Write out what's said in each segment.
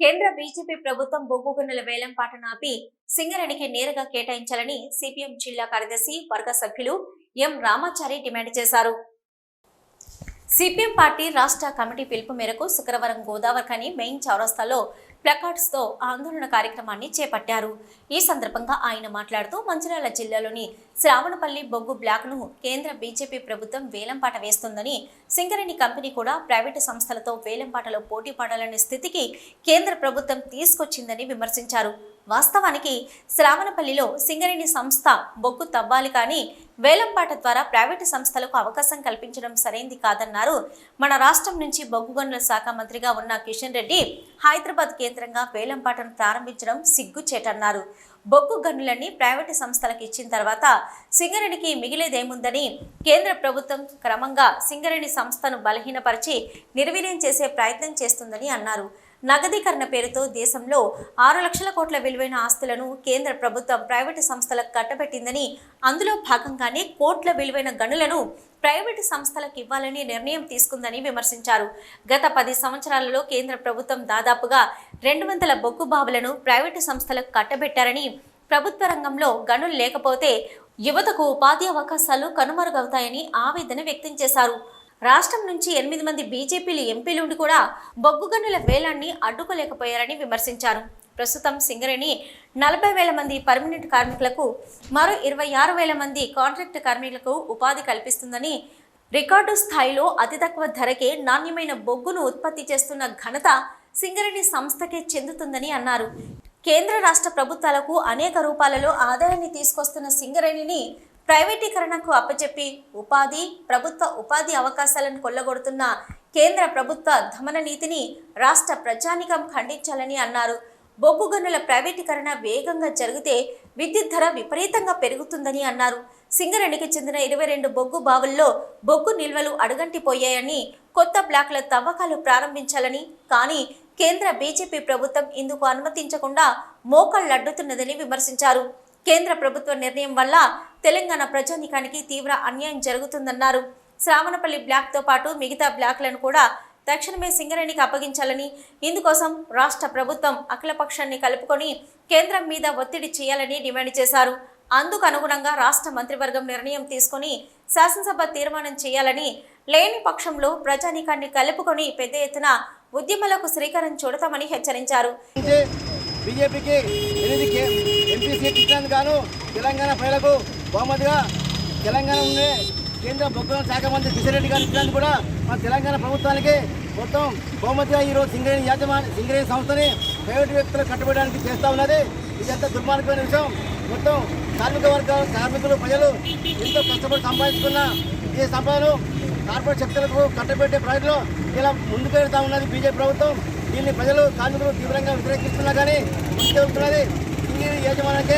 కేంద్ర బీజేపీ ప్రభుత్వం బొగ్గు గనుల వేలం పాటను ఆపి సింగరేణికి నేరుగా కేటాయించాలని సిపిఎం జిల్లా కార్యదర్శి వర్గ సభ్యులు ఎం రామాచారి డిమాండ్ చేశారు. సిపిఎం పార్టీ రాష్ట్ర కమిటీ పిలుపు మేరకు శుక్రవారం గోదావరిఖని మెయిన్ చౌరస్తాలో ప్లకార్డ్స్తో ఆందోళన కార్యక్రమాన్ని చేపట్టారు. ఈ సందర్భంగా ఆయన మాట్లాడుతూ మంచిర్యాల జిల్లాలోని శ్రావణపల్లి బొగ్గు బ్లాక్ను కేంద్ర బీజేపీ ప్రభుత్వం వేలంపాట వేస్తుందని సింగరేణి కంపెనీ కూడా ప్రైవేటు సంస్థలతో వేలంపాటలో పోటీ పడాలనే స్థితికి కేంద్ర ప్రభుత్వం తీసుకొచ్చిందని విమర్శించారు. వాస్తవానికి శ్రావణపల్లిలో సింగరేణి సంస్థ బొగ్గు తవ్వాలి కానీ వేలంపాట ద్వారా ప్రైవేటు సంస్థలకు అవకాశం కల్పించడం సరైంది కాదన్నారు. మన రాష్ట్రం నుంచి బొగ్గు గనుల శాఖ మంత్రిగా ఉన్న కిషన్ రెడ్డి హైదరాబాద్ కేంద్రంగా వేలంపాటను ప్రారంభించడం సిగ్గుచేటన్నారు. బొగ్గు గనులన్నీ ప్రైవేటు సంస్థలకు ఇచ్చిన తర్వాత సింగరేణికి మిగిలేదేముందని కేంద్ర ప్రభుత్వం క్రమంగా సింగరేణి సంస్థను బలహీనపరిచి నిర్వీర్యం చేసే ప్రయత్నం చేస్తుందని అన్నారు. నగదీకరణ పేరుతో దేశంలో ఆరు లక్షల కోట్ల విలువైన ఆస్తులను కేంద్ర ప్రభుత్వం ప్రైవేటు సంస్థలకు కట్టబెట్టిందని అందులో భాగంగానే కోట్ల విలువైన గనులను ప్రైవేటు సంస్థలకు ఇవ్వాలని నిర్ణయం తీసుకుందని విమర్శించారు. గత పది సంవత్సరాలలో కేంద్ర ప్రభుత్వం దాదాపుగా రెండు వందల బొగ్గు బావులను ప్రైవేటు సంస్థలకు కట్టబెట్టారని ప్రభుత్వ రంగంలో గనులు లేకపోతే యువతకు ఉపాధి అవకాశాలు కనుమరుగవుతాయని ఆవేదన వ్యక్తం చేశారు. రాష్ట్రం నుంచి ఎనిమిది మంది బీజేపీలు ఎంపీలు ఉండి కూడా బొగ్గు గనుల వేలాన్ని అడ్డుకోలేకపోయారని విమర్శించారు. ప్రస్తుతం సింగరేణి నలభై వేల మంది పర్మనెంట్ కార్మికులకు మరో ఇరవై ఆరు వేల మంది కాంట్రాక్ట్ కార్మికులకు ఉపాధి కల్పిస్తుందని రికార్డు స్థాయిలో అతి తక్కువ ధరకే నాణ్యమైన బొగ్గును ఉత్పత్తి చేస్తున్న ఘనత సింగరేణి సంస్థకే చెందుతుందని అన్నారు. కేంద్ర రాష్ట్ర ప్రభుత్వాలకు అనేక రూపాలలో ఆదాయాన్ని తీసుకొస్తున్న సింగరేణిని ప్రైవేటీకరణకు అప్పచెప్పి ఉపాధి ప్రభుత్వ ఉపాధి అవకాశాలను కొల్లగొడుతున్న కేంద్ర ప్రభుత్వ దమన నీతిని రాష్ట్ర ప్రజానికం ఖండించాలని అన్నారు. బొగ్గు గనుల ప్రైవేటీకరణ వేగంగా జరిగితే విద్యుత్ ధర విపరీతంగా పెరుగుతుందని అన్నారు. సింగరేణికి చెందిన ఇరవై రెండు బొగ్గు బావుల్లో బొగ్గు నిల్వలు అడుగంటిపోయాయని కొత్త బ్లాక్ల తవ్వకాలు ప్రారంభించాలని కానీ కేంద్ర బీజేపీ ప్రభుత్వం ఇందుకు అనుమతించకుండా మోకాళ్ళడ్డుతున్నదని విమర్శించారు. కేంద్ర ప్రభుత్వ నిర్ణయం వల్ల తెలంగాణ ప్రజానికానికి తీవ్ర అన్యాయం జరుగుతుందన్నారు. శ్రావణపల్లి బ్లాక్తో పాటు మిగతా బ్లాక్లను కూడా తక్షణమే సింగరేణికి అప్పగించాలని ఇందుకోసం రాష్ట్ర ప్రభుత్వం అఖిలపక్షాన్ని కలుపుకొని కేంద్రం మీద ఒత్తిడి చేయాలని డిమాండ్ చేశారు. అందుకు అనుగుణంగా రాష్ట్ర మంత్రివర్గం నిర్ణయం తీసుకొని శాసనసభ తీర్మానం చేయాలని లేని పక్షంలో ప్రజానీకాన్ని కలుపుకొని పెద్ద ఎత్తున ఉద్యమాలకు శ్రీకారం చూడతామని హెచ్చరించారు. నుంచి ఎంపీ ఇచ్చినందుకు గాను తెలంగాణ ప్రజలకు బహుమతిగా తెలంగాణ ఉండే కేంద్ర బొగ్గుల శాఖ మంత్రి కిషన్ రెడ్డి గారు ఇచ్చినందుకు కూడా మన తెలంగాణ ప్రభుత్వానికి మొత్తం బహుమతిగా ఈరోజు సింగరేణి యాజమాన్య సింగరేణి సంస్థని ప్రైవేటు వ్యక్తులు కట్టుబడడానికి చేస్తూ ఉన్నది. ఇదంతా దుర్మార్గమైన విషయం. మొత్తం కార్మిక వర్గాలు కార్మికులు ప్రజలు ఎంతో కష్టపడి సంపాదించుకున్న ఈ సంపదను కార్పొరేట్ శక్తులకు కట్టబెట్టే ప్రజలు ఇలా ముందుకెళ్తా ఉన్నది బీజేపీ ప్రభుత్వం. దీన్ని ప్రజలు కార్మికులు తీవ్రంగా వ్యతిరేకిస్తున్నా కానీ ముందుకెళ్తున్నది సింగేరి యాజమాన్యానికి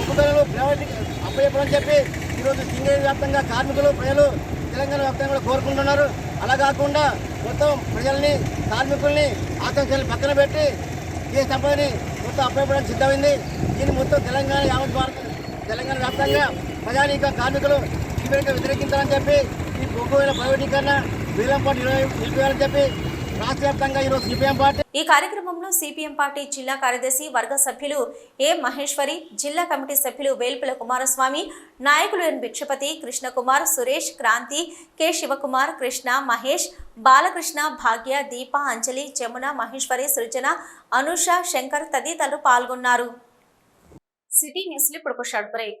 ఒప్పుదలను ప్రైవేట్ అప్పచెప్పని చెప్పి ఈరోజు సింగేరి వ్యాప్తంగా కార్మికులు ప్రజలు తెలంగాణ వ్యాప్తంగా కూడా కోరుకుంటున్నారు. అలా కాకుండా మొత్తం ప్రజల్ని కార్మికుల్ని ఆకాంక్షలు పక్కన పెట్టి ఈ సంపదని మొత్తం అప్పచెప్పడానికి సిద్ధమైంది. దీన్ని మొత్తం తెలంగాణ యావత్ భారత తెలంగాణ వ్యాప్తంగా ప్రజానీక కార్మికులు తీవ్రంగా వ్యతిరేకించాలని చెప్పి ఈ బొగ్గుల ప్రైవేటీకరణ వీలంపాటు నిలిపేయాలని చెప్పి ఈ కార్యక్రమంలో సిపిఎం పార్టీ జిల్లా కార్యదర్శి వర్గ సభ్యులు ఏ మహేశ్వరి జిల్లా కమిటీ సభ్యులు వేల్పుల కుమారస్వామి నాయకులు ఎన్ భిక్షపతి కృష్ణకుమార్ సురేష్ క్రాంతి కె శివకుమార్ కృష్ణ మహేష్ బాలకృష్ణ భాగ్య దీప అంజలి జమున మహేశ్వరి సృజన అనుష శంకర్ తదితరులు పాల్గొన్నారు. సిటీ న్యూస్లో ఇప్పుడు ఒక షార్ట్ బ్రేక్.